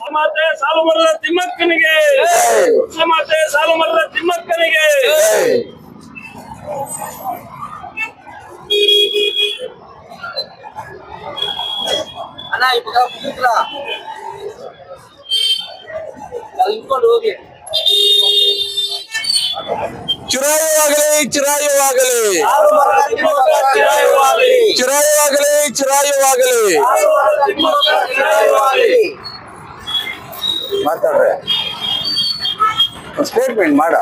ಮಾತೆ ಸಾಲು ಮರದ ತಿಮ್ಮಕ್ಕನಿಗೆ ಮಾತೆ ಸಾಲು ಮರದ ತಿಮ್ಮಕ್ಕನಿಗೆ ಅಣ್ಣ ಈ ಪಕ್ಕ ಮುಗಿಸ್ಲಾ? ಅಲ್ಲಿ ನಿಂತ್ಕೊಂಡು ಹೋಗಿ ಚಿರಾಯುವಾಗಲಿ ಚಿರಾಯುವಾಗಲಿ ಸಾಲು ಮರದ ತಿಮ್ಮಕ್ಕ ಚಿರಾಯುವಾಗಲಿ. ಚಿರಾಯುವಾಗಲಿ ಮಾತಾಡ್ರೆ. ಸ್ಟೇಟ್ಮೆಂಟ್ ಮಾಡ.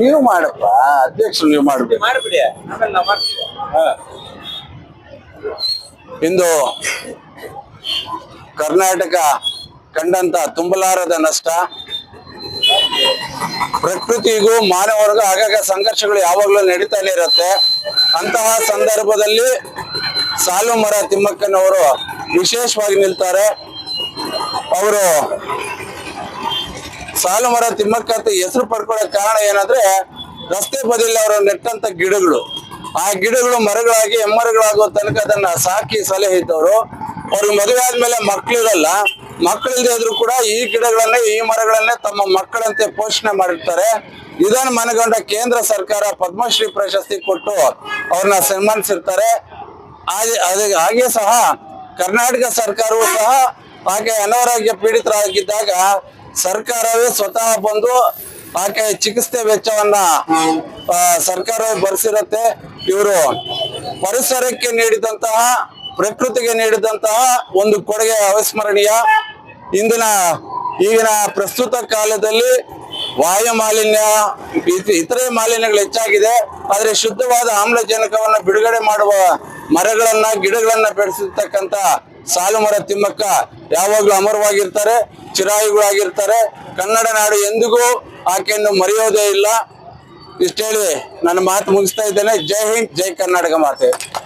ನೀವು ಮಾಡಪ್ಪ ಅಧ್ಯಕ್ಷರು ನೀವು ಮಾಡಬೇಕು. ಇಂದು ಕರ್ನಾಟಕ ಕಂಡಂತ ತುಂಬಲಾರದ ನಷ್ಟ. ಪ್ರಕೃತಿಗೂ ಮಾನವರಿಗೂ ಆಗಾಗ ಸಂಘರ್ಷಗಳು ಯಾವಾಗಲೂ ನಡೀತಾನೆ ಇರುತ್ತೆ. ಅಂತಹ ಸಂದರ್ಭದಲ್ಲಿ ಸಾಲು ಮರ ತಿಮ್ಮಕ್ಕನವರು ವಿಶೇಷವಾಗಿ ನಿಲ್ತಾರೆ. ಅವರು ಸಾಲು ಮರ ತಿಮ್ಮಕ್ಕ ಅಂತ ಹೆಸರು ಪಡ್ಕೊಳ್ಳೋ ಕಾರಣ ಏನಂದ್ರೆ ರಸ್ತೆ ಬದಿಯಲ್ಲಿ ಅವರು ನೆಟ್ಟಂತ ಗಿಡಗಳು. ಆ ಗಿಡಗಳು ಮರಗಳಾಗಿ ಹೆಮ್ಮರಗಳಾಗುವ ತನಕ ಅದನ್ನ ಸಾಕಿ ಸಲಹೆ ಇದ್ದವರು. ಅವ್ರಿಗೆ ಮದುವೆ ಆದ್ಮೇಲೆ ಮಕ್ಕಳಿರಲ್ಲ ಮಕ್ಕಳಿಲ್ಲದೆ ಇದ್ರು ಕೂಡ ಈ ಗಿಡಗಳನ್ನೇ, ಈ ಮರಗಳನ್ನೇ ತಮ್ಮ ಮಕ್ಕಳಂತೆ ಪೋಷಣೆ ಮಾಡಿರ್ತಾರೆ. ಇದನ್ನು ಮನಗಂಡ ಕೇಂದ್ರ ಸರ್ಕಾರ ಪದ್ಮಶ್ರೀ ಪ್ರಶಸ್ತಿ ಕೊಟ್ಟು ಅವ್ರನ್ನ ಸನ್ಮಾನಿಸಿರ್ತಾರೆ. ಹಾಗೆ ಸಹ ಕರ್ನಾಟಕ ಸರ್ಕಾರವು ಸಹ ಆಕೆ ಅನಾರೋಗ್ಯ ಪೀಡಿತರಾಗಿದ್ದಾಗ ಸರ್ಕಾರವೇ ಸ್ವತಃ ಬಂದು ಆಕೆ ಚಿಕಿತ್ಸೆ ವೆಚ್ಚವನ್ನ ಸರ್ಕಾರವೇ ಭರಿಸಿರತ್ತೆ ಇವರು ಪರಿಸರಕ್ಕೆ ನೀಡಿದಂತಹ, ಪ್ರಕೃತಿಗೆ ನೀಡಿದಂತಹ ಒಂದು ಕೊಡುಗೆ ಅವಿಸ್ಮರಣೀಯ. ಇಂದಿನ, ಈಗಿನ ಪ್ರಸ್ತುತ ಕಾಲದಲ್ಲಿ ವಾಯು ಮಾಲಿನ್ಯ ಇತರೆ ಮಾಲಿನ್ಯಗಳು ಹೆಚ್ಚಾಗಿದೆ. ಆದರೆ ಶುದ್ಧವಾದ ಆಮ್ಲಜನಕವನ್ನ ಬಿಡುಗಡೆ ಮಾಡುವ ಮರಗಳನ್ನ, ಗಿಡಗಳನ್ನ ಬೆಳೆಸಿರ್ತಕ್ಕಂಥ ಸಾಲು ಮರ ತಿಮ್ಮಕ್ಕ ಯಾವಾಗ್ಲೂ ಅಮರವಾಗಿರ್ತಾರೆ, ಚಿರಾಯುಗಳಾಗಿರ್ತಾರೆ. ಕನ್ನಡ ನಾಡು ಎಂದಿಗೂ ಆಕೆಯನ್ನು ಮರೆಯೋದೇ ಇಲ್ಲ. ಇಷ್ಟೇಳಿ ನನ್ನ ಮಾತು ಮುಗಿಸ್ತಾ ಇದ್ದೇನೆ. ಜೈ ಹಿಂದ್, ಜೈ ಕರ್ನಾಟಕ ಮಾತೆ.